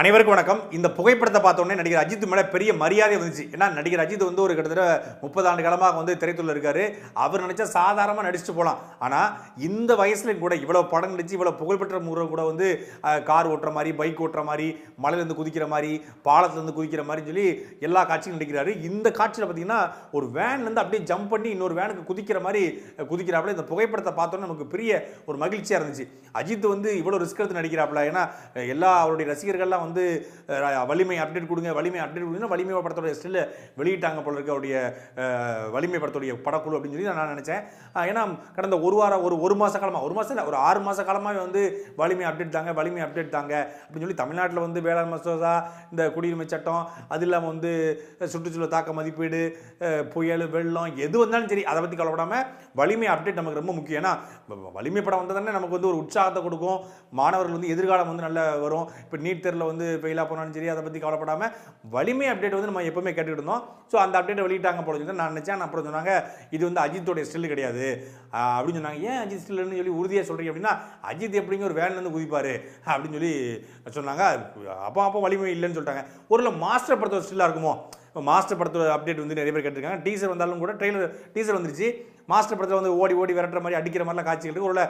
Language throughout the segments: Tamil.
அனைவருக்கும் வணக்கம். இந்த புகைப்படத்தை பார்த்தோன்னே நடிகர் அஜித் மேலே பெரிய மரியாதை வந்துச்சு. ஏன்னா நடிகர் அஜித் வந்து ஒரு கிட்டத்தட்ட முப்பது ஆண்டு காலமாக வந்து திரைத்துள்ள இருக்கார். அவர் நினச்சா சாதாரணமாக நடிச்சுட்டு போகலாம் ஆனால் இந்த வயசுல கூட இவ்வளோ படம் நடிச்சு இவ்வளோ புகழ்பெற்ற முறை கூட வந்து கார் ஓட்டுற மாதிரி பைக் ஓட்டுற மாதிரி மலையிலேருந்து குதிக்கிற மாதிரி பாலத்துலேருந்து குதிக்கிற மாதிரி சொல்லி எல்லா காட்சியும் நடிக்கிறாரு. இந்த காட்சியில் பார்த்தீங்கன்னா ஒரு வேன்லேருந்து அப்படியே ஜம்ப் பண்ணி இன்னொரு வேனுக்கு குதிக்கிற மாதிரி குதிக்கிறாப்புல இந்த புகைப்படத்தை பார்த்தோன்னே நமக்கு பெரிய ஒரு மகிழ்ச்சியாக இருந்துச்சு. அஜித் வந்து இவ்வளோ ரிஸ்க் எடுத்து நடிக்கிறாப்புல. ஏன்னா எல்லா அவருடைய ரசிகர்கள்லாம் வந்து வலிமை அப்டேட் கொடுங்க வலிமை அப்டேட் கொடுங்க வலிமை படத்தோடைய ஸ்டில் வெளியிட்டாங்க போல இருக்க அவருடைய வலிமை படத்துடைய படக்குழு அப்படின்னு சொல்லி நான் நினச்சேன். ஏன்னா கடந்த ஒரு வாரம் ஒரு ஒரு மாத காலமாக ஒரு மாதம் இல்லை ஒரு ஆறு மாத காலமாக வந்து வலிமை அப்டேட் தாங்க வலிமை அப்டேட் தாங்க அப்படின்னு சொல்லி தமிழ்நாட்டில் வந்து வேளாண் மசோதா இந்த குடியுரிமை சட்டம் அது இல்லாமல் வந்து சுற்றுச்சூழல் தாக்க மதிப்பீடு புயல் வெள்ளம் எது வந்தாலும் சரி அதை பற்றி கவலைப்படாமல் வலிமை அப்டேட் நமக்கு ரொம்ப முக்கியம். ஏன்னா வலிமை படம் வந்தால் தானே நமக்கு வந்து ஒரு உற்சாகத்தை கொடுக்கும். மாணவர்கள் வந்து எதிர்காலம் வந்து நல்லா வரும். இப்போ நீட் தேர்வில் வந்து ஃபெயிலாக போனாலும் சரி அதை பற்றி கவலைப்படாமல் வலிமை அப்டேட் வந்து நம்ம எப்போவுமே கேட்டுக்கிட்டு இருந்தோம். ஸோ அந்த அப்டேட்டை வெளியிட்டாங்க போல சொல்லி நான் நினச்சேன். அப்புறம் சொன்னாங்க இது வந்து அஜித்தோடைய ஸ்டில் கிடையாது. அப்படின்னு சொன்னாங்க. ஏன் அஜித் ஸ்டில்னு சொல்லி உறுதியாக சொல்கிறீங்க அப்படின்னா அஜித் எப்படிங்க ஒரு வேன்லேருந்து குதிப்பார்? அப்படின்னு சொல்லி சொன்னாங்க. அப்போ அப்போ வலிமை இல்லைன்னு சொல்லிட்டாங்க. ஒரு மாஸ்டர் படத்தோட ஸ்டில்லாக இருக்குமோ? இப்போ மாஸ்டர் படத்தோட அப்டேட் வந்து நிறைய பேர் கேட்டிருக்காங்க. டீசர் வந்தாலும் கூட ட்ரெய்லர் டீசர் வந்துருச்சு. மாஸ்டர் படத்தில் வந்து ஓடி ஓடி விரட்டுற மாதிரி அடிக்கிற மாதிரிலாம் காட்சிகள் இருக்கு. ஒருவேளை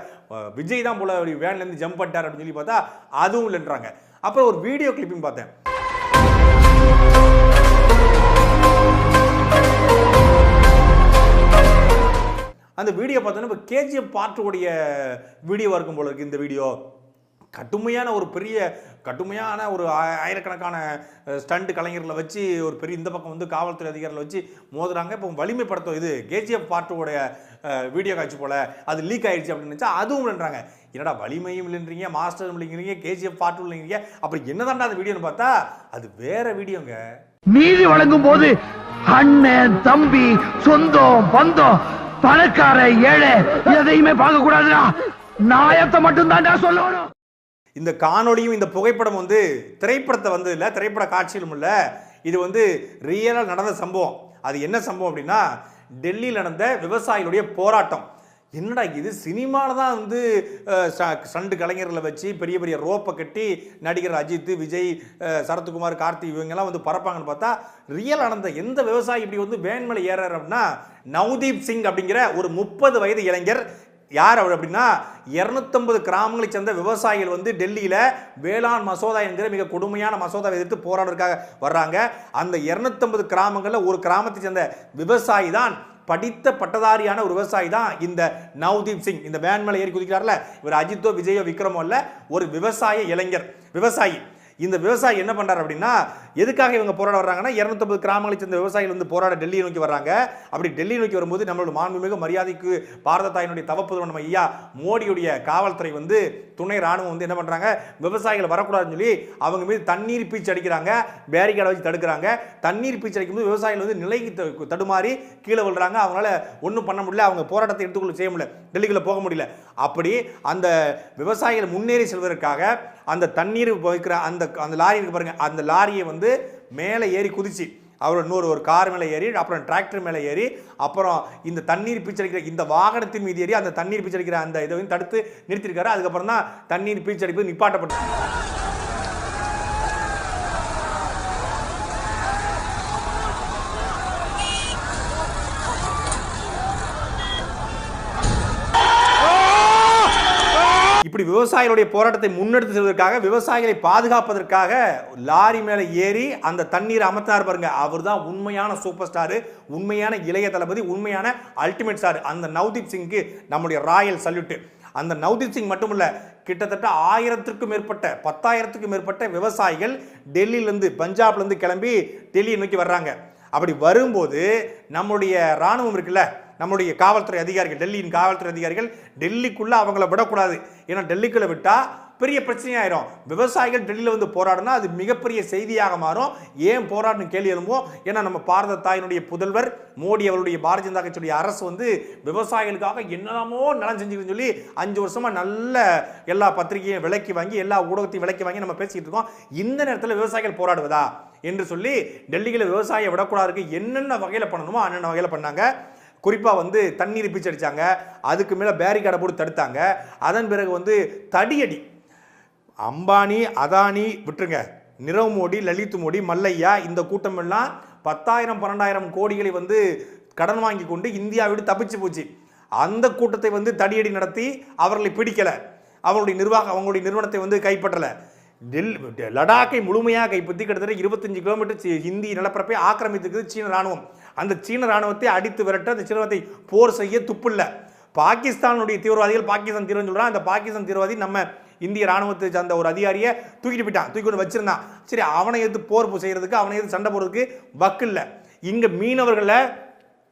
விஜய் தான் போல வேன்லேருந்து ஜம்ப் பண்ணிட்டார் அப்படின்னு சொல்லி பார்த்தா அதுவும் இல்லைன்றாங்க. அப்புறம் ஒரு வீடியோ கிளிப்பிங் பார்த்தேன். அந்த வீடியோ பார்த்தோன்னா இப்போ கேஜிஎஃப் பார்ட்டுடைய வீடியோவாக இருக்கும் போல இருக்கு இந்த வீடியோ கடுமையான ஒரு பெரிய கடுமையான ஒரு ஆயிரக்கணக்கான ஸ்டண்ட் கலைஞர்களை வச்சு ஒரு பெரிய இந்த பக்கம் வந்து காவல்துறை அதிகாரிகளை வச்சு மோதுறாங்க. இப்போ வலிமைப்படுத்தும் இது கேஜிஎஃப் பார்ட்டுடைய வீடியோ காட்சி போல அது லீக் ஆயிடுச்சு அப்படின்னு நினச்சா அதுவும் இல்லைன்றாங்க. என்னடா வலிமையும் இல்லைன்றீங்க மாஸ்டரும் இல்லைங்கிறீங்க கேஜிஎஃப் பாட்டும் இல்லைங்கிறீங்க அப்புறம் என்னதான்டா அந்த வீடியோன்னு பார்த்தா அது வேற வீடியோங்க. நீதி வழங்கும் போது அண்ணன் தம்பி சொந்தம் பந்தம் பணக்கார ஏழை எதையுமே பார்க்க கூடாதுடா நாயத்தை மட்டும் தான்டா சொல்லணும். இந்த காணொளியும் இந்த புகைப்படம் வந்து திரைப்படத்தை வந்து இல்லை திரைப்பட காட்சியிலும் இல்லை. இது வந்து ரியலாக நடந்த சம்பவம். அது என்ன சம்பவம் அப்படின்னா டெல்லியில் நடந்த விவசாயிகளுடைய போராட்டம். என்னடா இது? சினிமாவில் தான் வந்து ச- சண்டு கலைஞர்களை வச்சு பெரிய பெரிய ரோப்பை கட்டி நடிகர் அஜித் விஜய் சரத்குமார் கார்த்திக் இவங்கெல்லாம் வந்து பறப்பாங்கன்னு பார்த்தா ரியல் நடந்த எந்த விவசாயி இப்படி வந்து வேன்மலை ஏறாரு அப்படின்னா நவ்தீப் சிங் அப்படிங்கிற ஒரு முப்பது வயது இளைஞர் யார் அவர் அப்படின்னா இரநூத்தம்பது கிராமங்களை சேர்ந்த விவசாயிகள் வந்து டெல்லியில் வேளாண் மசோதா என்கிற மிக கொடுமையான மசோதாவை எதிர்த்து போராடுறதுக்காக வர்றாங்க. அந்த இரநூத்தம்பது கிராமங்களில் ஒரு கிராமத்தை சேர்ந்த விவசாயி தான் படித்த பட்டதாரியான ஒரு விவசாயி தான் இந்த நவ்தீப் சிங். இந்த வேன் மேலே ஏறி குதிக்கிறார்ல இவர் அஜித்தோ விஜயோ விக்ரமோ இல்லை ஒரு விவசாய இளைஞர். விவசாயி. இந்த விவசாயி என்ன பண்றாரு அப்படின்னா எதுக்காக இவங்க போராட வர்றாங்கன்னா இரநூத்தம்பது கிராமங்களை சேர்ந்த விவசாயிகள் வந்து போராட டெல்லியை நோக்கி வர்றாங்க. அப்படி டெல்லி நோக்கி வரும்போது நம்மளோட மாண்புமிகு மரியாதைக்கு பாரத தாயினுடைய தவப்புதல் நம்ம ஐயா மோடியுடைய காவல்துறை வந்து துணை ராணுவம் வந்து என்ன பண்றாங்க விவசாயிகள் வரக்கூடாதுன்னு சொல்லி அவங்க மீது தண்ணீர் பீச்சு அடிக்கிறாங்க பேரிகார்டை வச்சு தடுக்கிறாங்க. தண்ணீர் பீச்சு அடிக்கும்போது விவசாயிகள் வந்து நிலைக்கு தடுமாறி கீழே விழுறாங்க. அவங்களால ஒன்றும் பண்ண முடியல. அவங்க போராட்டத்தை எடுத்துக்கொள்ள செய்ய முடியல. டெல்லிக்குள்ளே போக முடியல. அப்படி அந்த விவசாயிகள் முன்னேறி செல்வதற்காக அந்த தண்ணீர் வைக்கிற அந்த அந்த லாரி இருக்கு பாருங்கள் அந்த லாரியை வந்து மேலே ஏறி குதிச்சு அவர் இன்னொரு ஒரு கார் மேலே ஏறி அப்புறம் டிராக்டர் மேலே ஏறி அப்புறம் இந்த தண்ணீர் பீச்சடிக்கிற இந்த வாகனத்தின் மீது ஏறி அந்த தண்ணீர் பீச்சடிக்கிற அந்த இதை வந்து தடுத்து நிறுத்திருக்காரு அதுக்கப்புறம் தான் தண்ணீர் பீச்சடிப்பு நிப்பாட்டப்பட்டு இப்படி விவசாயிகளுடைய போராட்டத்தை முன்னெடுத்து செல்வதற்காக விவசாயிகளை பாதுகாப்பதற்காக லாரி மேலே ஏறி அந்த தண்ணீரை அமர்த்தினார் பாருங்க. அவர் தான் உண்மையான சூப்பர் ஸ்டாரு உண்மையான இளைய தளபதி உண்மையான அல்டிமேட் ஸ்டார். அந்த நவ்தீப் சிங்க்கு நம்முடைய ராயல் சல்யூட் அந்த நவ்தீப் சிங் மட்டுமல்ல கிட்டத்தட்ட ஆயிரத்திற்கும் மேற்பட்ட பத்தாயிரத்துக்கும் மேற்பட்ட விவசாயிகள் டெல்லியிலேருந்து பஞ்சாப்லேருந்து கிளம்பி டெல்லியை நோக்கி வர்றாங்க. அப்படி வரும்போது நம்முடைய ராணுவம் இருக்குல்ல நம்முடைய காவல்துறை அதிகாரிகள் டெல்லியின் காவல்துறை அதிகாரிகள் டெல்லிக்குள்ளே அவங்கள விடக்கூடாது. ஏன்னா டெல்லிக்குள்ளே விட்டால் பெரிய பிரச்சனையாயிரும். விவசாயிகள் டெல்லியில் வந்து போராடினா அது மிகப்பெரிய செய்தியாக மாறும். ஏன் போராடணும் கேள்வி எழும்பும் ஏன்னா நம்ம பாரத தாயினுடைய புதல்வர் மோடி அவருடைய பாரதிய ஜனதா கட்சியுடைய அரசு வந்து விவசாயிகளுக்காக என்னெல்லாமோ நலம் செஞ்சுக்கணும்னு சொல்லி அஞ்சு வருஷமாக நல்ல எல்லா பத்திரிகையும் விலக்கி வாங்கி எல்லா ஊடகத்தையும் விலக்கி வாங்கி நம்ம பேசிக்கிட்டு இருக்கோம். இந்த நேரத்தில் விவசாயிகள் போராடுவதா? என்று சொல்லி டெல்லியில் விவசாயம் விடக்கூடாதுக்கு என்னென்ன வகையில் பண்ணணுமோ அன்னென்ன வகையில் பண்ணாங்க? குறிப்பாக வந்து தண்ணீர் பீச்சு அடித்தாங்க அதுக்கு மேலே பேரிகார்டை போட்டு தடுத்தாங்க. அதன் பிறகு வந்து தடியடி. அம்பானி அதானி விட்டுருங்க. நிரவ் மோடி லலித் மோடி மல்லையா இந்த கூட்டம் எல்லாம் பத்தாயிரம் பன்னெண்டாயிரம் கோடிகளை வந்து கடன் வாங்கி கொண்டு இந்தியா விட்டு தப்பிச்சு போச்சு. அந்த கூட்டத்தை வந்து தடியடி நடத்தி அவர்களை பிடிக்கலை. அவங்களுடைய நிர்வாகம் அவங்களுடைய நிறுவனத்தை வந்து கைப்பற்றலை. டெல் லடாக்கை முழுமையாக கைப்பற்றி கிட்டத்தட்ட இருபத்தஞ்சு கிலோமீட்டர் ஹிந்தி நிலப்பரப்பை ஆக்கிரமித்துக்குது சீன ராணுவம் அந்த சீன ராணுவத்தை அடித்து விரட்ட அந்த சீனத்தை போர் செய்ய துப்பில்லை. பாகிஸ்தானுடைய தீவிரவாதிகள் பாகிஸ்தான் தீவிரம் சொல்கிறான் அந்த பாகிஸ்தான் தீவிரவாதி நம்ம இந்திய ராணுவத்தை சார்ந்த ஒரு அதிகாரியை தூக்கிட்டு போயிட்டான் தூக்கி கொண்டு வச்சிருந்தான். சரி அவனை எது போர் செய்கிறதுக்கு அவனை எது சண்டை போடுறதுக்கு வக்கு இல்லை இங்கே மீனவர்களை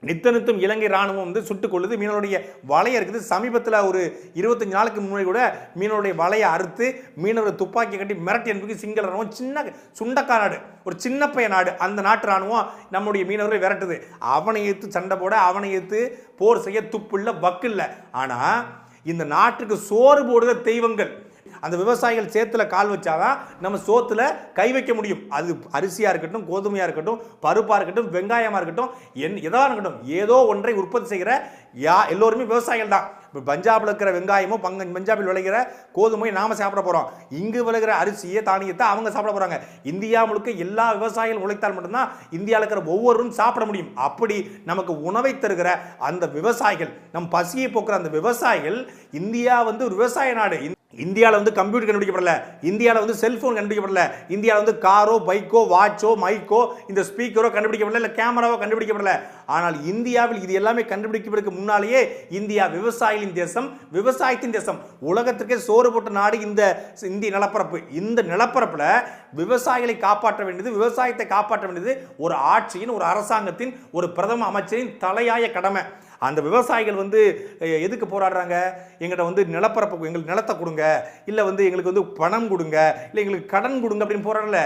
நித்த இலங்கை ராணுவம் வந்து சுட்டுக் கொள்ளுது மீனவருடைய வலையை இருக்குது. சமீபத்தில் ஒரு இருபத்தஞ்சு நாளுக்கு முன்னாடி கூட மீனவருடைய வலையை அறுத்து மீனவரை துப்பாக்கி கட்டி மிரட்டி என்பது சிங்கள ராணுவம் சின்ன சுண்டக்கா நாடு. ஒரு சின்ன பைய நாடு. அந்த நாட்டு ராணுவம் நம்முடைய மீனவரை விரட்டுது. அவனை எடுத்து சண்டை போட அவனை எடுத்து போர் செய்ய துப்புள்ள இல்லை ஆனால் இந்த நாட்டுக்கு சோறு போடுகிற தெய்வங்கள் அந்த விவசாயிகள் சேத்துல கால் வச்சாதான் நம்ம சோத்துல கை வைக்க முடியும். அது அரிசியா இருக்கட்டும் கோதுமையா இருக்கட்டும் பருப்பா இருக்கட்டும் வெங்காயமா இருக்கட்டும் என் எதா இருக்கட்டும் ஏதோ ஒன்றை உற்பத்தி செய்கிற யா எல்லோருமே விவசாயிகள் தான். இப்போ பஞ்சாபில் இருக்கிற வெங்காயமோ பங்க பஞ்சாபில் விளைகிற கோதுமையை நாம் சாப்பிட போகிறோம் இங்கு விளைகிற அரிசியை தானியத்தை அவங்க சாப்பிட போகிறாங்க இந்தியா முழுக்க எல்லா விவசாயிகளும் உழைத்தால் மட்டும்தான் இந்தியாவில் இருக்கிற ஒவ்வொருவரும் சாப்பிட முடியும். அப்படி நமக்கு உணவை தருகிற அந்த விவசாயிகள் நம் பசியை போக்குற அந்த விவசாயிகள் இந்தியா வந்து ஒரு விவசாய நாடு. இந்த- இந்தியாவில் வந்து கம்ப்யூட்டர் கண்டுபிடிக்கப்படல. இந்தியாவில் வந்து செல்ஃபோன் கண்டுபிடிக்கப்படல. இந்தியாவில் வந்து காரோ பைக்கோ வாட்சோ மைக்கோ இந்த ஸ்பீக்கரோ கண்டுபிடிக்கப்படல இல்லை கேமராவோ கண்டுபிடிக்கப்படல. ஆனால் இந்தியாவில் இது எல்லாமே கண்டுபிடிக்கிறதுக்கு முன்னாலேயே இந்தியா விவசாயிகளின் தேசம் விவசாயத்தின் தேசம். உலகத்திற்கே சோறு போட்ட நாடு இந்த இந்திய நிலப்பரப்பு. இந்த நிலப்பரப்பில் விவசாயிகளை காப்பாற்ற வேண்டியது விவசாயத்தை காப்பாற்ற வேண்டியது ஒரு ஆட்சியின் ஒரு அரசாங்கத்தின் ஒரு பிரதம அமைச்சரின் தலையாய கடமை. அந்த விவசாயிகள் வந்து எதுக்கு போராடுறாங்க? எங்கள்கிட்ட வந்து நிலப்பரப்பு எங்களுக்கு நிலத்தை கொடுங்க. இல்லை வந்து எங்களுக்கு வந்து பணம் கொடுங்க. இல்லை எங்களுக்கு கடன் கொடுங்க அப்படின்னு போராடல.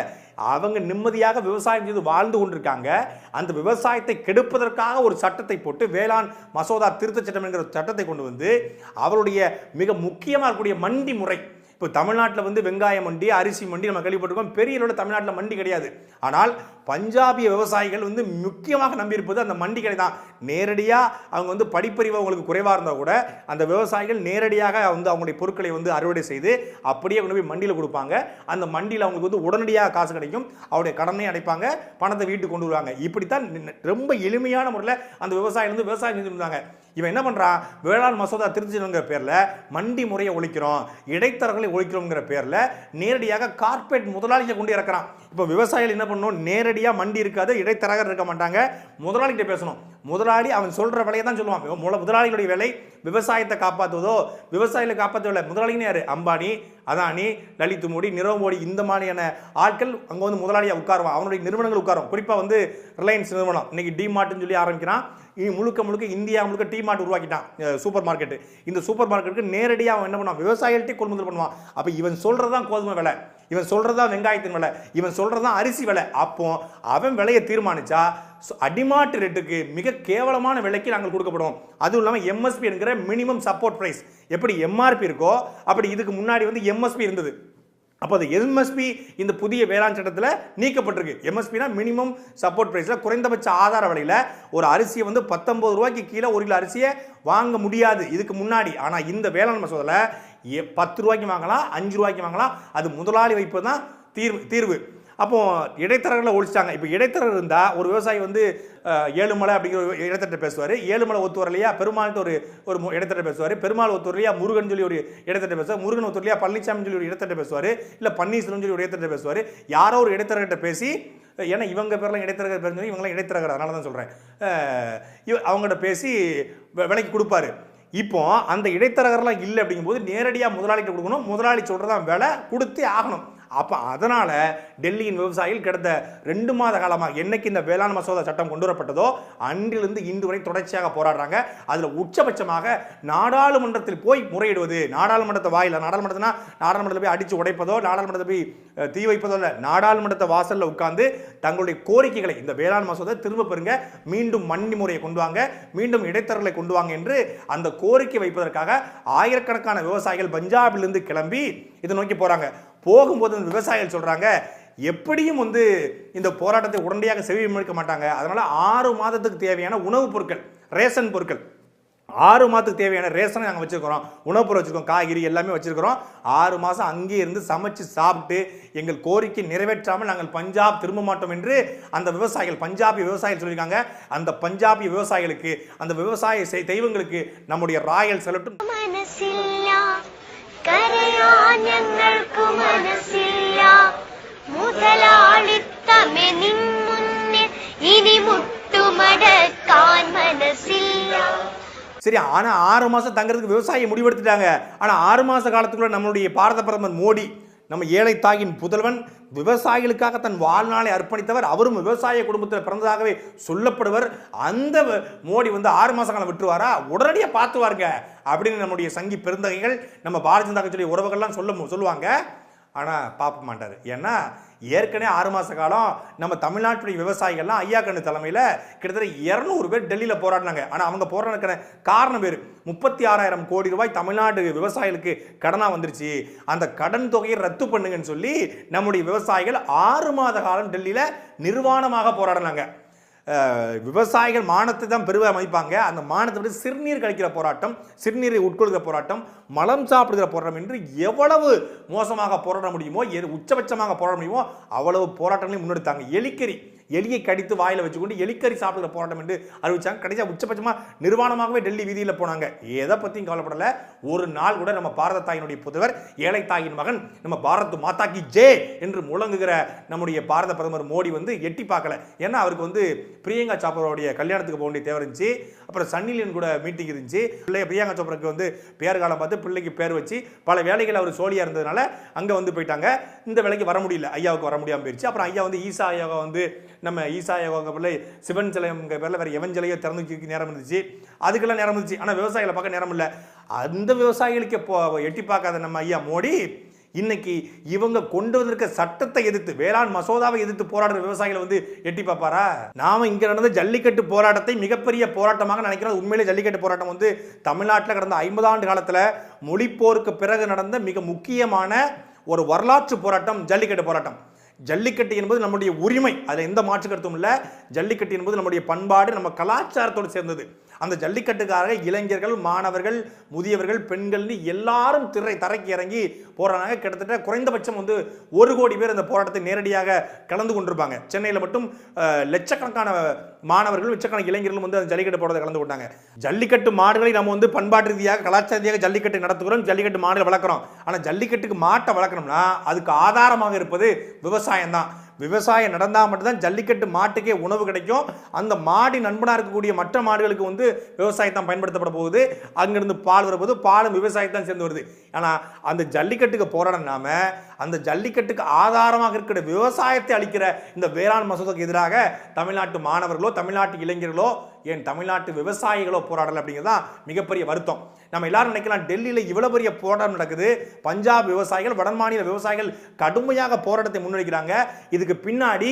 அவங்க நிம்மதியாக விவசாயம் செய்து வாழ்ந்து கொண்டிருக்காங்க. அந்த விவசாயத்தை கெடுப்பதற்காக ஒரு சட்டத்தை போட்டு வேளாண் மசோதா திருத்தச் சட்டம் என்கிற ஒரு சட்டத்தை கொண்டு வந்து அவருடைய மிக முக்கியமாக இருக்கக்கூடிய மண்டி முறை. இப்போ தமிழ்நாட்டில் வந்து வெங்காய மண்டி அரிசி மண்டி நம்ம கேள்விப்பட்டிருக்கோம். பெரிய அளவில் தமிழ்நாட்டில் மண்டி கிடையாது. ஆனால் பஞ்சாபிய விவசாயிகள் வந்து முக்கியமாக நம்பியிருப்பது அந்த மண்டி கடை தான். நேரடியாக அவங்க வந்து படிப்பறிவு அவங்களுக்கு குறைவாக இருந்தால் கூட அந்த விவசாயிகள் நேரடியாக வந்து அவங்களுடைய பொருட்களை வந்து அறுவடை செய்து அப்படியே கொண்டு போய் மண்டியில் கொடுப்பாங்க. அந்த மண்டியில் அவங்களுக்கு வந்து உடனடியாக காசு கிடைக்கும். அவருடைய கடனை அடைப்பாங்க. பணத்தை வீட்டுக்கு கொண்டு வருவாங்க. இப்படித்தான் ரொம்ப எளிமையான முறையில் அந்த விவசாயிகள் வந்து விவசாயம் செஞ்சுருந்தாங்க இவன் என்ன பண்ணுறான் வேளாண் மசோதா திருச்சிங்கிற பேரில் மண்டி முறையை ஒழிக்கிறோம் இடைத்தரகளை ஒழிக்கிறோங்கிற பேரில் நேரடியாக கார்பரேட் முதலாளிகளை கொண்டு இறக்குறான். இப்போ விவசாயிகள் என்ன பண்ணணும்? நேரடி நேரடியாக மண்டி இருக்காது இடைத்தரகர் இருக்க மாட்டாங்க. முதலாளிகிட்ட பேசணும். முதலாளி அவன் சொல்கிற விலையை தான் சொல்லுவான் மூல முதலாளிகளுடைய வேலை விவசாயத்தை காப்பாற்றுவதோ விவசாயிகளை காப்பாற்றுவதில்லை முதலாளின்னு யார்? அம்பானி அதானி லலித் மோடி நிரவ் மோடி இந்த மாதிரியான ஆட்கள் அங்கே வந்து முதலாளியாக உட்காருவான். அவனுடைய நிறுவனங்கள் உட்காரும். குறிப்பாக வந்து ரிலையன்ஸ் நிறுவனம். இன்றைக்கி டிமார்ட்னு சொல்லி ஆரம்பிக்கிறான். இனி முழுக்க முழுக்க இந்தியா முழுக்க டிமார்ட் உருவாக்கிட்டான். சூப்பர் மார்க்கெட்டு இந்த சூப்பர் மார்க்கெட்டுக்கு நேரடியாக அவன் என்ன பண்ணுவான்? விவசாயிகள்ட்டே கொள்முதல் பண்ணுவான். அப்போ இவன் சொல்கிறது தான் கோதுமை விலை. இவன் சொல்கிறது தான் வெங்காயத்தின் விலை. இவன் சொல்கிறது தான் அரிசி விலை. அப்போ அவன் விலையை தீர்மானிச்சா அடிமாட்டு ரேட்டுக்கு மிக கேவலமான விலைக்கு நாங்கள் கொடுக்கப்படும். அதுவும் இல்லாமல் எம்எஸ்பி என்கிற மினிமம் சப்போர்ட் ப்ரைஸ் எப்படி எம்ஆர்பி இருக்கோ அப்படி இதுக்கு முன்னாடி வந்து எம்எஸ்பி இருந்தது. அப்போ அது எம்எஸ்பி இந்த புதிய வேளாண் சட்டத்தில் நீக்கப்பட்டிருக்கு. எம்எஸ்பினா மினிமம் சப்போர்ட் ப்ரைஸில் குறைந்தபட்ச ஆதார விலையில் ஒரு அரிசியை வந்து பத்தொம்பது ரூபாய்க்கு கீழே ஒரு கிலோ அரிசியை வாங்க முடியாது. இதுக்கு முன்னாடி. ஆனால் இந்த வேளாண் மசோதாவில் எ- பத்து ரூபாய்க்கு வாங்கலாம் அஞ்சு ரூபாய்க்கு வாங்கலாம். அது முதலாளி வைப்பு தான் தீர்வு தீர்வு. அப்போ இடைத்தரகர்களை ஒழிச்சிட்டாங்க. இப்போ இடைத்தரகர் இருந்தால் ஒரு விவசாயி வந்து ஏழுமலை அப்படிங்கிற ஒரு பேசுவார். ஏழுமலை ஒத்து வரலையா? பெருமாள்கிட்ட ஒரு ஒரு இடத்தட்ட பேசுவார். பெருமாள் ஒத்து வரலையா? முருகன் சொல்லி ஒரு இடத்தட்ட பேசுவார். முருகன் ஒத்து வரலையா? பழனிசாமி சொல்லி ஒரு இடத்தட்ட பேசுவார். இல்லை பன்னீர்செல்வம் சொல்லி ஒரு இடத்தட்ட பேசுவார். யாரோ ஒரு இடைத்தரகர்கிட்ட பேசி ஏன்னா இவங்க பேர்லாம் இடைத்தரகர் பேர் சொல்லி இவங்களாம் இடைத்தரகர் அதனால தான் சொல்கிறேன் அவங்கள்ட்ட பேசி விலைக்கு கொடுப்பாரு. இப்போ அந்த இடைத்தரகர்லாம் இல்லை அப்படிங்கும்போது நேரடியாக முதலாளிகிட்ட கொடுக்கணும். முதலாளி சொல்கிறதான் விலை கொடுத்தே ஆகணும். அப்போ அதனால் டெல்லியின் விவசாயிகள் கிடந்த ரெண்டு மாத காலமாக என்னைக்கு இந்த வேளாண் மசோதா சட்டம் கொண்டு வரப்பட்டதோ அன்றிலிருந்து இன்று வரை தொடர்ச்சியாக போராடுறாங்க. அதில் உச்சபட்சமாக நாடாளுமன்றத்தில் போய் முறையிடுவது நாடாளுமன்றத்தை வாயில் நாடாளுமன்றத்தினா நாடாளுமன்றத்தில் போய் அடித்து உடைப்பதோ நாடாளுமன்றத்தை போய் தீ வைப்பதோ இல்லை நாடாளுமன்றத்தை வாசலில் உட்கார்ந்து தங்களுடைய கோரிக்கைகளை இந்த வேளாண் மசோதா திரும்ப பெறுங்க மீண்டும் மண்டி முறையை கொண்டு வாங்க மீண்டும் இடைத்தரலை கொண்டு வாங்க என்று அந்த கோரிக்கை வைப்பதற்காக ஆயிரக்கணக்கான விவசாயிகள் பஞ்சாபிலிருந்து கிளம்பி இதை நோக்கி போகிறாங்க போகும்போது அந்த விவசாயிகள் சொல்கிறாங்க எப்படியும் வந்து இந்த போராட்டத்தை உடனடியாக செவிமடுக்க மாட்டாங்க. அதனால் ஆறு மாதத்துக்கு தேவையான உணவுப் பொருட்கள் ரேஷன் பொருட்கள். ஆறு மாதத்துக்கு தேவையான ரேஷனை நாங்கள் வச்சுருக்கிறோம். உணவுப் பொருள் வச்சுருக்கோம் காய்கறி எல்லாமே வச்சுருக்கிறோம். ஆறு மாதம் அங்கேயே இருந்து சமைச்சு சாப்பிட்டு எங்கள் கோரிக்கை நிறைவேற்றாமல் நாங்கள் பஞ்சாப் திரும்ப மாட்டோம் என்று அந்த விவசாயிகள் பஞ்சாபி விவசாயிகள் சொல்லியிருக்காங்க. அந்த பஞ்சாபி விவசாயிகளுக்கு அந்த விவசாய செய்- தெய்வங்களுக்கு நம்முடைய ராயல் செலட்டும் മനസ്സില്ല കരയാൻ ഞങ്ങൾക്കു മനസ്സില്ല മുതലാളിത്തമെ നിൻമുന്നിൽ ഇനി മുട്ടുമടക്കാൻ മനസ്സില്ല சரி ஆனா ஆறு மாசம் தங்கறதுக்கு விவசாயி முடிவெடுத்துட்டாங்க ஆனா ஆறு மாச காலத்துக்குள்ள நம்மளுடைய பாரத பிரதமர் மோடி நம்ம ஏழை தாயின் புதல்வன் விவசாயிகளுக்காக தன் வாழ்நாளை அர்ப்பணித்தவர். அவரும் விவசாய குடும்பத்தில் பிறந்ததாகவே சொல்லப்படுவர். அந்த மோடி வந்து ஆறு மாச காலம் விட்டுருவாரா? உடனடியாக பார்த்துவாருங்க அப்படின்னு நம்முடைய சங்கி பெருந்தகைகள் நம்ம பாரதிய ஜனதா கட்சியுடைய உறவுகள்லாம் சொல்ல சொல்லுவாங்க. ஆனால் பார்க்க மாட்டார். ஏன்னா ஏற்கனவே ஆறு மாத காலம் நம்ம தமிழ்நாட்டுடைய விவசாயிகள்லாம் ஐயா கண்ணு தலைமையில் கிட்டத்தட்ட இரநூறு பேர் டெல்லியில் போராடினாங்க. ஆனால் அவங்க போராடுறதுக்கான காரணம் பேர் முப்பத்தி ஆறாயிரம் கோடி ரூபாய் தமிழ்நாடு விவசாயிகளுக்கு கடனாக வந்துருச்சு. அந்த கடன் தொகையை ரத்து பண்ணுங்கன்னு சொல்லி நம்முடைய விவசாயிகள் ஆறு மாத காலம் டெல்லியில் நிர்வாணமாக போராடினாங்க. விவசாயிகள் மானத்தை தான் பெருவாக அமைப்பாங்க. அந்த மானத்தை விட சிறுநீர் கழிக்கிற போராட்டம் சிறுநீரை உட்கொள்கிற போராட்டம் மலம் சாப்பிடுகிற போராட்டம் என்று எவ்வளவு மோசமாக போராட முடியுமோ எது உச்சபட்சமாக போராட முடியுமோ அவ்வளவு போராட்டங்களையும் முன்னெடுத்தாங்க. எலிக்கறி எலியை கடித்து வாயில் வச்சுக்கொண்டு எலிக்கறி சாப்பிடுற போராட்டம் என்று அறிவிச்சாங்க. கடைசியாக உச்சபட்சமாக நிர்வாணமாகவே டெல்லி வீதியில் போனாங்க. எதை பற்றியும் கவலைப்படலை. ஒரு நாள் கூட நம்ம பாரத தாயினுடைய புதவர் ஏழை தாயின் மகன் நம்ம பாரத் மாதா கி ஜே என்று முழங்குகிற நம்முடைய பாரத பிரதமர் மோடி வந்து எட்டி பார்க்கல. ஏன்னா அவருக்கு வந்து பிரியங்கா சாப்ராவுடைய கல்யாணத்துக்கு போக வேண்டிய தேவை இருந்துச்சு. அப்புறம் சன்னிலியன் கூட மீட்டிங் இருந்துச்சு. பிள்ளைய பிரியங்கா சோப்ராக்கு வந்து பேர் காலம் பார்த்து பிள்ளைக்கு பேர் வச்சு பல வேலைகள் அவர் சோழியாக இருந்ததுனால அங்கே வந்து போயிட்டாங்க. இந்த வேலைக்கு வர முடியல. ஐயாவுக்கு வர முடியாமல் போயிடுச்சு அப்புறம் ஐயா வந்து ஈசா ஐயாவை வந்து நம்ம ஈசா ஐயாவுங்க பிள்ளை சிவன் சிலைங்க பேரில் வேறு எவன் சிலையோ திறந்து நேரம் இருந்துச்சு. அதுக்கெல்லாம் நேரம் இருந்துச்சு. ஆனால் விவசாயிகளை பார்க்க நேரம் இல்லை. அந்த விவசாயிகளுக்கு இப்போ எட்டி பார்க்காத நம்ம ஐயா மோடி இன்னைக்கு இவங்க கொண்டு வந்திருக்க சட்டத்தை எதிர்த்து வேளாண் மசோதாவை எதிர்த்து போராடுற விவசாயிகளை வந்து எட்டி பார்ப்பாரா? நாம இங்க நடந்த ஜல்லிக்கட்டு போராட்டத்தை மிகப்பெரிய போராட்டமாக நினைக்கிறோம். உண்மையிலே ஜல்லிக்கட்டு போராட்டம் வந்து தமிழ்நாட்டில் கடந்த ஐம்பது ஆண்டு காலத்தில் மொழிப்போருக்கு பிறகு நடந்த மிக முக்கியமான ஒரு வரலாற்று போராட்டம் ஜல்லிக்கட்டு போராட்டம். ஜல்லிக்கட்டு என்பது நம்முடைய உரிமை. அதில் எந்த மாற்று கருத்தும் இல்லை. ஜல்லிக்கட்டு என்பது நம்முடைய பண்பாடு நம்ம கலாச்சாரத்தோடு சேர்ந்தது. அந்த ஜல்லிக்கட்டுக்காக இளைஞர்கள் மாணவர்கள் முதியவர்கள் பெண்கள்னு எல்லாரும் திரை தரைக்கு இறங்கி போராடினாங்க கிட்டத்தட்ட குறைந்தபட்சம் வந்து ஒரு கோடி பேர் அந்த போராட்டத்தை நேரடியாக கலந்து கொண்டிருப்பாங்க. சென்னையில் மட்டும் லட்சக்கணக்கான மாணவர்கள் லட்சக்கணக்கான இளைஞர்களும் வந்து அந்த ஜல்லிக்கட்டு போராட்டத்தை கலந்து கொண்டாங்க. ஜல்லிக்கட்டு மாடுகளை நம்ம வந்து பண்பாட்டு ரீதியாக கலாச்சார ரீதியாக ஜல்லிக்கட்டு நடத்துகிறோம் ஜல்லிக்கட்டு மாடுகளை வளர்க்குறோம். ஆனால் ஜல்லிக்கட்டுக்கு மாட்டை வளர்க்கணும்னா அதுக்கு ஆதாரமாக இருப்பது விவசாயம் தான் விவசாயம் நடந்தால் மட்டும்தான் ஜல்லிக்கட்டு மாட்டுக்கே உணவு கிடைக்கும். அந்த மாடி நண்பனாக இருக்கக்கூடிய மற்ற மாடுகளுக்கு வந்து விவசாயத்தான் பயன்படுத்தப்பட போகுது. அங்கிருந்து பால் வரும்போது பாலும் விவசாயத்தான் சேர்ந்து வருது. ஆனால் அந்த ஜல்லிக்கட்டுக்கு போராடினாம அந்த ஜல்லிக்கட்டுக்கு ஆதாரமாக இருக்கிற விவசாயத்தை அளிக்கிற இந்த வேளாண் மசோதாக்கு எதிராக தமிழ்நாட்டு மாணவர்களோ தமிழ்நாட்டு இளைஞர்களோ ஏன் தமிழ்நாட்டு விவசாயிகளோ போராடலை அப்படிங்கிறது தான் மிகப்பெரிய வருத்தம். நம்ம எல்லாரும் நினைக்கலாம் டெல்லியில் இவ்வளோ பெரிய போராட்டம் நடக்குது. பஞ்சாப் விவசாயிகள் வட மாநில விவசாயிகள் கடுமையாக போராட்டத்தை முன்னெடுக்கிறாங்க இதுக்கு பின்னாடி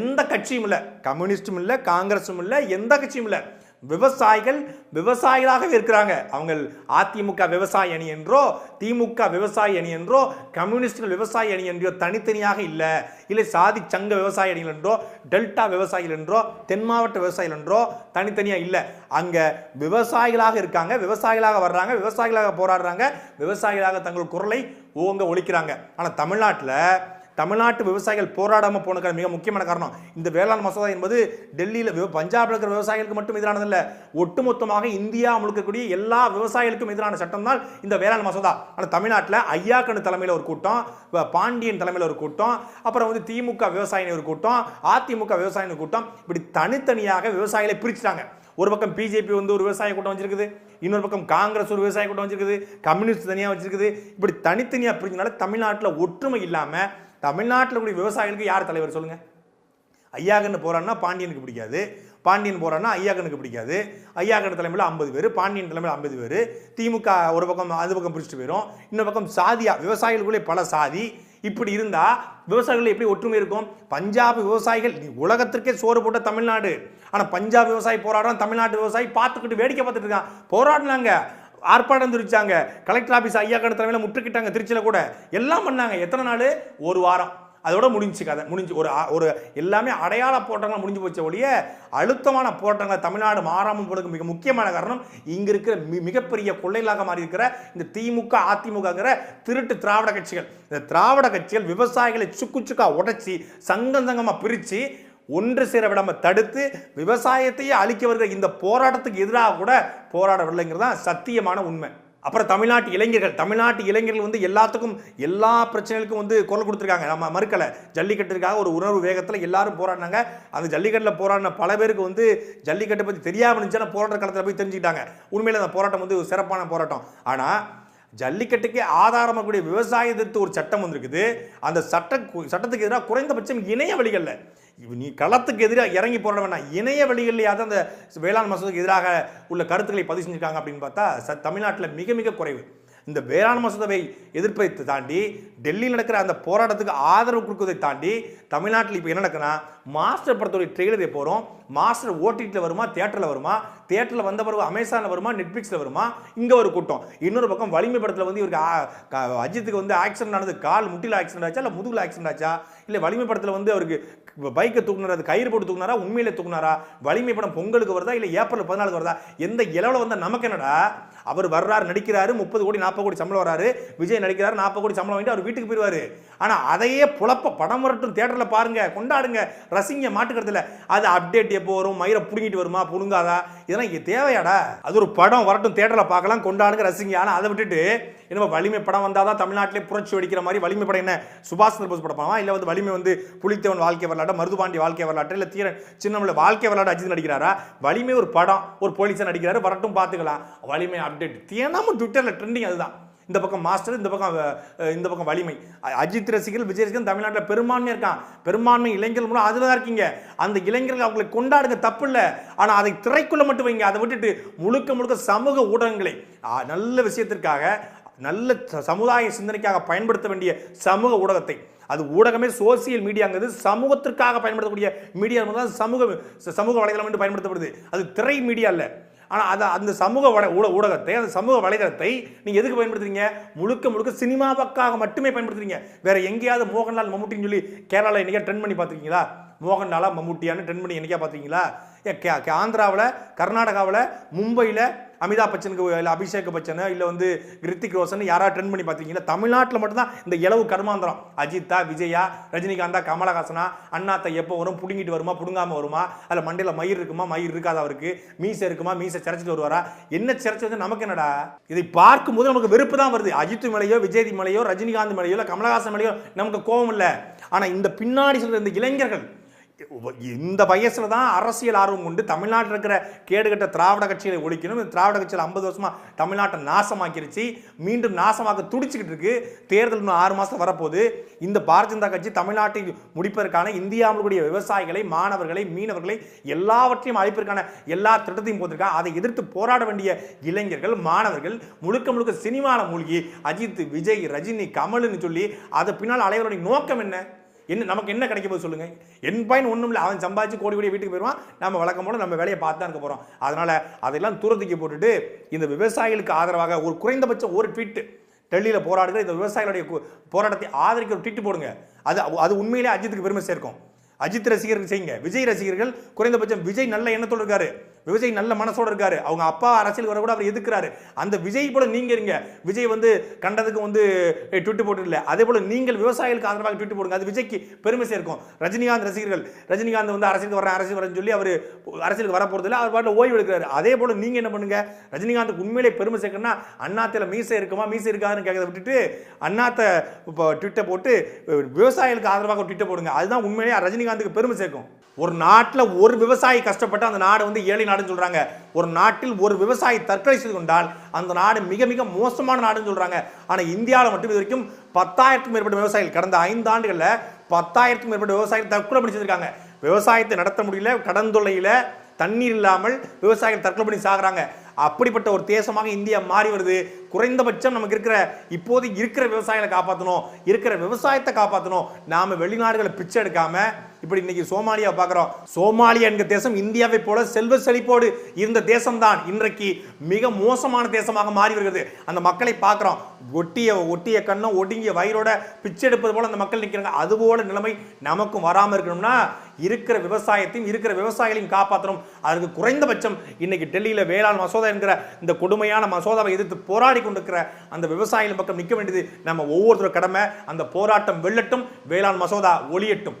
எந்த கட்சியும் இல்லை கம்யூனிஸ்டும் இல்லை காங்கிரஸும் இல்லை எந்த கட்சியும் இல்லை. விவசாயிகள் விவசாயிகளாகவே இருக்கிறாங்க. அவங்க அதிமுக விவசாய அணி என்றோ திமுக விவசாய அணி என்றோ கம்யூனிஸ்டுகள் விவசாய அணி என்றோ தனித்தனியாக இல்லை. இல்லை சாதி சங்க விவசாய அணிகள் என்றோ டெல்டா விவசாயிகள் என்றோ தென் மாவட்ட விவசாயிகள் என்றோ தனித்தனியாக இல்லை. அங்கே விவசாயிகளாக இருக்காங்க விவசாயிகளாக வர்றாங்க விவசாயிகளாக போராடுறாங்க விவசாயிகளாக தங்கள் குரலை ஓங்க ஒழிக்கிறாங்க. ஆனால் தமிழ்நாட்டில் தமிழ்நாட்டு விவசாயிகள் போராடாமல் போனதுக்கான மிக முக்கியமான காரணம். இந்த வேளாண் மசோதா என்பது டெல்லியில் பஞ்சாபில் இருக்கிற விவசாயிகளுக்கு மட்டும் எதிரானதில்லை. ஒட்டுமொத்தமாக இந்தியா முழுக்கக்கூடிய எல்லா விவசாயிகளுக்கும் எதிரான சட்டம் தான் இந்த வேளாண் மசோதா. ஆனால் தமிழ்நாட்டில் ஐயாக்கண்ணு தலைமையில் ஒரு கூட்டம் பாண்டியன் தலைமையில் ஒரு கூட்டம் அப்புறம் வந்து திமுக விவசாயினி ஒரு கூட்டம் அதிமுக விவசாயினி கூட்டம். இப்படி தனித்தனியாக விவசாயிகளை பிரிச்சுட்டாங்க. ஒரு பக்கம் பிஜேபி வந்து ஒரு விவசாய கூட்டம் வச்சிருக்குது இன்னொரு பக்கம் காங்கிரஸ் ஒரு விவசாய கூட்டம் வச்சிருக்குது கம்யூனிஸ்ட் தனியாக வச்சிருக்குது. இப்படி தனித்தனியாக பிரிஞ்சனால தமிழ்நாட்டில் ஒற்றுமை இல்லாமல் தமிழ்நாட்டில் கூடிய விவசாயிகளுக்கு யார் தலைவர் சொல்லுங்கள் ஐயாகன்னு போகிறான்னா பாண்டியனுக்கு பிடிக்காது. பாண்டியன் போகிறான்னா ஐயாகனுக்கு பிடிக்காது. ஐயாகன் தலைமையில் ஐம்பது பேர் பாண்டியன் தலைமையில் ஐம்பது பேர். திமுக ஒரு பக்கம் அது பக்கம் பிடிச்சிட்டு போயிடும் இன்னொரு பக்கம் சாதியா விவசாயிகளுக்குள்ளே பல சாதி. இப்படி இருந்தால் விவசாயிகள் எப்படி ஒற்றுமை இருக்கும்? பஞ்சாப் விவசாயிகள் நீ உலகத்திற்கே சோறு போட்ட தமிழ்நாடு. ஆனால் பஞ்சாப் விவசாயி போராடுறான் தமிழ்நாட்டு விவசாயி பார்த்துக்கிட்டு வேடிக்கை பார்த்துட்டு இருக்கான். போராடினாங்க. ஆர்ப்பாட்டம் தெரிவிச்சாங்க. கலெக்டர் ஆஃபீஸ் ஐயா கடை தலைமையில் முற்றுக்கிட்டாங்க திருச்சியில் கூட. எல்லாம் பண்ணாங்க. எத்தனை நாள்? ஒரு வாரம். அதோட முடிஞ்சு கதை. முடிஞ்சு ஒரு ஒரு எல்லாமே அடையாள போராட்டங்கள் முடிஞ்சு போச்ச ஒழிய அழுத்தமான போராட்டங்கள் தமிழ்நாடு மாறாமல் போறதுக்கு மிக முக்கியமான காரணம் இங்க இருக்கிற மி- மிகப்பெரிய கொள்ளைகளாக மாறி இருக்கிற இந்த திமுக அதிமுகங்கிற திருட்டு திராவிட கட்சிகள். இந்த திராவிட கட்சிகள் விவசாயிகளை சுக்கு சுக்கா உடைச்சி சங்கம் சங்கமாக பிரித்து ஒன்று சேர விடாம தடுத்து விவசாயத்தையே அழிக்க வருகிற இந்த போராட்டத்துக்கு எதிராக கூட போராடவில்லைங்கிறது தான் சத்தியமான உண்மை. அப்புறம் தமிழ்நாட்டு இளைஞர்கள் தமிழ்நாட்டு இளைஞர்கள் வந்து எல்லாத்துக்கும் எல்லா பிரச்சனைகளுக்கும் வந்து குரல் கொடுத்துருக்காங்க. நம்ம மறுக்கலை. ஜல்லிக்கட்டுக்காக ஒரு உணர்வு வேகத்தில் எல்லாரும் போராடினாங்க. அந்த ஜல்லிக்கட்டில் போராடின பல பேருக்கு வந்து ஜல்லிக்கட்டை பற்றி தெரியாமல் இருந்துச்சுன்னா போராட்ட காலத்தில் போய் தெரிஞ்சுக்கிட்டாங்க. உண்மையில் அந்த போராட்டம் வந்து சிறப்பான போராட்டம். ஆனால் ஜல்லிக்கட்டுக்கு ஆதாரமாக கூடிய விவசாயத்திற்கு ஒரு சட்டம் வந்திருக்குது. அந்த சட்ட சட்டத்துக்கு எதிராக குறைந்தபட்சம் இணைய வழிகளில் நீ களத்துக்கு எதிராக இறங்கி போராட வேணாம். இணைய வழிகள்லையாவது அந்த வேளாண் மசோதாக்கு எதிராக உள்ள கருத்துக்களை பதிவு செஞ்சுருக்காங்க அப்படின்னு பார்த்தா ச தமிழ்நாட்டில் மிக மிக குறைவு. இந்த வேளாண் மசோதாவை எதிர்ப்பை தாண்டி டெல்லியில் நடக்கிற அந்த போராட்டத்துக்கு ஆதரவு கொடுக்குவதை தாண்டி தமிழ்நாட்டில் இப்போ என்ன நடக்குன்னா மாஸ்டர் படத்துடைய ட்ரெய்லரை போகிறோம் மாஸ்டர் ஓடிடியில் வருமா தியேட்டரில் வருமா? தியேட்டரில் வந்த பிறகு அமேசானில் வருமா நெட்ஃப்ளிக்ஸில் வருமா? இங்கே ஒரு கூட்டம். இன்னொரு பக்கம் வலிமை படத்தில் வந்து இவருக்கு அஜித்துக்கு வந்து ஆக்சிடென்ட் ஆனது கால் முட்டியில் ஆக்சிடென்ட் ஆச்சா இல்லை முதுகில் ஆக்சிடென்ட் ஆச்சா? இல்லை வலிமை படத்தில் வந்து அவருக்கு பைக்கை தூக்குனாரா அது கயிறு போட்டு தூக்குனாரா உண்மையில தூக்குனாரா? வலிமை படம் பொங்கலுக்கு வருதா இல்லை ஏப்ரல் பதினாலுக்கு வருதா? எந்த இளவில் வந்தால் நமக்கு என்னடா? அவர் வர்றாரு நடிக்கிறாரு முப்பது கோடி நாற்பது கோடி சம்பளம் வராரு விஜய் நடிக்கிறாரு நாற்பது கோடி சம்பளம் வாங்கிட்டு அவர் வீட்டுக்கு போயிடுவாரு. ஆனால் அதையே புலப்ப படம் வரட்டும் தேட்டரில் பாருங்க கொண்டாடுங்க ரசிங்க மாட்டுக்கிறதுல அது அப்டேட் எப்போ வரும்? மயிரை பிடுங்கிட்டு வருமா? புழுங்காதா இதெல்லாம் இங்கே தேவையாடா. அது ஒரு படம் வரட்டும் தேட்டரில் பார்க்கலாம் கொண்டாடுங்க ரசிங்க. ஆனால் அதை விட்டுட்டு என்ன வலிமை படம் வந்தால் தான் தமிழ்நாட்டிலே புரட்சி வெடிக்கிற மாதிரி வலிமை படம் என்ன? சுபாஷ் சந்திர போஸ் படமா இல்லை வந்து வலிமை வந்து புலித்தேவன் வாழ்க்கை வரலாற்று மருதுபாண்டி வாழ்க்கை வரலாற்று இல்லை தீரன் சின்னமில்ல வாழ்க்கை வரலாறு அஜித் நடிக்கிறாரா? வலிமை ஒரு படம் ஒரு போலீஸாக நடிக்கிறாரு வரட்டும் பார்த்துக்கலாம். வலிமை அப்டேட் தினமும் ட்விட்டரில் ட்ரெண்டிங் அதுதான். இந்த பக்கம் மாஸ்டர் இந்த பக்கம் இந்த பக்கம் வலிமை. அஜித் ரசிகர்கள் விஜய் ரசிகர்கள் தமிழ்நாட்டில் பெரும்பான்மையாக இருக்கான். பெரும்பான்மை இளைஞர்கள் மூலம் அதில் தான் இருக்கீங்க. அந்த இளைஞர்கள் அவங்களை கொண்டாடுங்க தப்பு இல்லை. ஆனால் அதை திரைக்குள்ள மட்டும் வைங்க. அதை விட்டுட்டு முழுக்க முழுக்க சமூக ஊடகங்களை. நல்ல விஷயத்திற்காக நல்ல சமுதாய சிந்தனைக்காக பயன்படுத்த வேண்டிய சமூக ஊடகத்தை. அது ஊடகமே சோசியல் மீடியாங்கிறது சமூகத்திற்காக பயன்படுத்தக்கூடிய மீடியா தான் சமூக சமூக வலைதளம் என்று பயன்படுத்தப்படுது. அது திரை மீடியா இல்லை ஆனால் அதை அந்த சமூக வட ஊட ஊடகத்தை அந்த சமூக வலைதளத்தை நீங்கள் எதுக்கு பயன்படுத்துறீங்க? முழுக்க முழுக்க சினிமாவுக்காக மட்டுமே பயன்படுத்துறீங்க. வேற எங்கேயாவது மோகன்லால் மம்முட்டின்னு சொல்லி கேரளாவில் என்னைக்கா ட்ரெண்ட் பண்ணி பார்த்துருக்கீங்களா? மோகன்லாலா மம்முட்டியான்னு ட்ரெண்ட் பண்ணி என்னைக்கா பார்த்துருக்கீங்களா? ஆந்திராவில் கர்நாடகாவில் மும்பையில் அமிதாப் பச்சனுக்கு இல்லை அபிஷேக் பச்சனோ இல்லை வந்து ரித்திக் ரோஷன் யாராவது ட்ரெண்ட் பண்ணி பார்த்தீங்களா தமிழ்நாட்டில் மட்டும்தான் இந்த இளவு கர்மாந்திரம். அஜித்தா விஜயா ரஜினிகாந்தா கமலஹாசனா அண்ணாத்தை எப்போ வரும் பிடுங்கிட்டு வருமா பிடுங்காமல் வருமா? அதில் மண்டையில் மயிர் இருக்குமா? மயிர் இருக்காது அவருக்கு? மீசை இருக்குமா? மீசை சிறச்சிட்டு வருவாரா? என்ன சிறச்சி வந்து நமக்கு என்னடா? இதை பார்க்கும்போது நமக்கு வெறுப்பு தான் வருது. அஜித் மேலேயோ விஜய் மேலேயோ ரஜினிகாந்த் மேலேயோ இல்லை கமலஹாசன் மேலேயோ நமக்கு கோபம் இல்லை. ஆனால் இந்த பின்னாடி சொல்கிற இந்த இளைஞர்கள் இந்த வயசில் தான் அரசியல் ஆர்வம் கொண்டு தமிழ்நாட்டில் இருக்கிற கேடுகட்ட திராவிட கட்சிகளை ஒழிக்கணும். இந்த திராவிட கட்சியில் ஐம்பது வருஷமாக தமிழ்நாட்டை நாசமாக்கிருச்சு. மீண்டும் நாசமாக்க துடிச்சிக்கிட்டு இருக்கு. தேர்தல் இன்னும் ஆறு மாதம் வரப்போகுது. இந்த பாரதிய ஜனதா கட்சி தமிழ்நாட்டை முடிப்பதற்கான இந்தியாவில் விவசாயிகளை மாணவர்களை மீனவர்களை எல்லாவற்றையும் அழிப்பதற்கான எல்லா திட்டத்தையும் போட்டிருக்காங்க அதை எதிர்த்து போராட வேண்டிய இளைஞர்கள் மாணவர்கள் முழுக்க முழுக்க சினிமாவில் மூழ்கி அஜித் விஜய் ரஜினி கமல்னு சொல்லி அதை பின்னால் அலைவருடைய நோக்கம் என்ன? என்ன நமக்கு என்ன கிடைக்க போது சொல்லுங்க. என் பயன் ஒன்றும் இல்லை அவன் சம்பாதிச்சு கோடி கோடி வீட்டுக்கு போயிடுவான் நம்ம வழக்கம் போல நம்ம வேலையை பார்த்து தான் இருக்க போகிறோம் அதனால அதெல்லாம் தூரத்துக்கு போட்டுட்டு இந்த விவசாயிகளுக்கு ஆதரவாக ஒரு குறைந்தபட்சம் ஒரு ட்வீட்டு டெல்லியில் போராடுகிற இந்த விவசாயிகளுடைய போராட்டத்தை ஆதரிக்கிற ஒரு ட்வீட் போடுங்க. அது அது உண்மையிலே அஜித்துக்கு பெருமை சேர்க்கும் அஜித் ரசிகர்கள் செய்யுங்க. விஜய் ரசிகர்கள் குறைந்தபட்சம் விஜய் நல்ல எண்ணத்தோடு இருக்காரு. விஜய் நல்ல மனசோட இருக்காரு. அவங்க அப்பா அரசியல் வர கூட அவர் எதுக்குறாரு? அந்த விஜய் போல நீங்க இருங்க. விஜய் வந்து கண்டதுக்கு வந்து ட்விட்டு போட்டு இல்லை அதே போல நீங்கள் விவசாயிகளுக்கு ஆதரவாக ட்விட்டு போடுங்க. அது விஜய்க்கு பெருமை சேர்க்கும். ரஜினிகாந்த் ரசிகர்கள் ரஜினிகாந்த் வந்து அரசியலுக்கு வர அரசியல் வரேன்னு சொல்லி அவர் அரசியலுக்கு வர போறது இல்லை அவர் பாட்டில் ஓய்வு எடுக்கிறாரு. அதே போல நீங்க என்ன பண்ணுங்க? ரஜினிகாந்துக்கு உண்மையிலே பெருமை சேர்க்கணும்னா அண்ணாத்தில் மீசை இருக்குமா? மீசை இருக்காதுன்னு கேட்கறத விட்டுட்டு அண்ணாத்த இப்போ ட்விட்டை போட்டு விவசாயிகளுக்கு ஆதரவாக ட்விட்டை போடுங்க. அதுதான் உண்மையிலேயே ரஜினிகாந்துக்கு பெருமை சேர்க்கும். ஒரு நாட்டில் ஒரு விவசாயி கஷ்டப்பட்டு அந்த நாடு வந்து ஏழை நாடுன்னு சொல்கிறாங்க ஒரு நாட்டில் ஒரு விவசாயி தற்கொலை செய்து கொண்டால் அந்த நாடு மிக மிக மோசமான நாடுன்னு சொல்கிறாங்க ஆனால் இந்தியாவில் மட்டும் இது வரைக்கும் பத்தாயிரத்துக்கும் மேற்பட்ட விவசாயிகள் கடந்த ஐந்து ஆண்டுகளில் பத்தாயிரத்துக்கும் மேற்பட்ட விவசாயிகள் தற்கொலை பண்ணி செஞ்சிருக்காங்க. விவசாயத்தை நடத்த முடியல கடந்தொல்லையில் தண்ணீர் இல்லாமல் விவசாயிகள் தற்கொலை பண்ணி சாகிறாங்க. அப்படிப்பட்ட ஒரு தேசமாக இந்தியா மாறி வருது. குறைந்தபட்சம் நமக்கு இருக்கிற இப்போது இருக்கிற விவசாயிகளை காப்பாற்றணும் இருக்கிற விவசாயத்தை காப்பாற்றணும் நாம் வெளிநாடுகளை பிச்சை எடுக்காமல் இப்படி இன்னைக்கு சோமாலியா பார்க்குறோம். சோமாலியா என்கிற தேசம் இந்தியாவை போல செல்வ செழிப்போடு இருந்த தேசம்தான். இன்றைக்கு மிக மோசமான தேசமாக மாறி வருகிறது. அந்த மக்களை பார்க்குறோம். ஒட்டிய ஒட்டிய கண்ணும் ஒடுங்கிய வயிறோட பிச்சை எடுப்பது போல அந்த மக்கள் நிற்கிறாங்க. அதுபோல நிலைமை நமக்கும் வராமல் இருக்கணும்னா இருக்கிற விவசாயத்தையும் இருக்கிற விவசாயிகளையும் காப்பாற்றணும். அதற்கு குறைந்தபட்சம் இன்னைக்கு டெல்லியில் வேளாண் மசோதா என்கிற இந்த கொடுமையான மசோதாவை எதிர்த்து போராடி கொண்டிருக்கிற அந்த விவசாயிகள் பக்கம் நிற்க வேண்டியது நம்ம ஒவ்வொருத்தரும் கடமை. அந்த போராட்டம் வெல்லட்டும் வேளாண் மசோதா ஒளியட்டும்.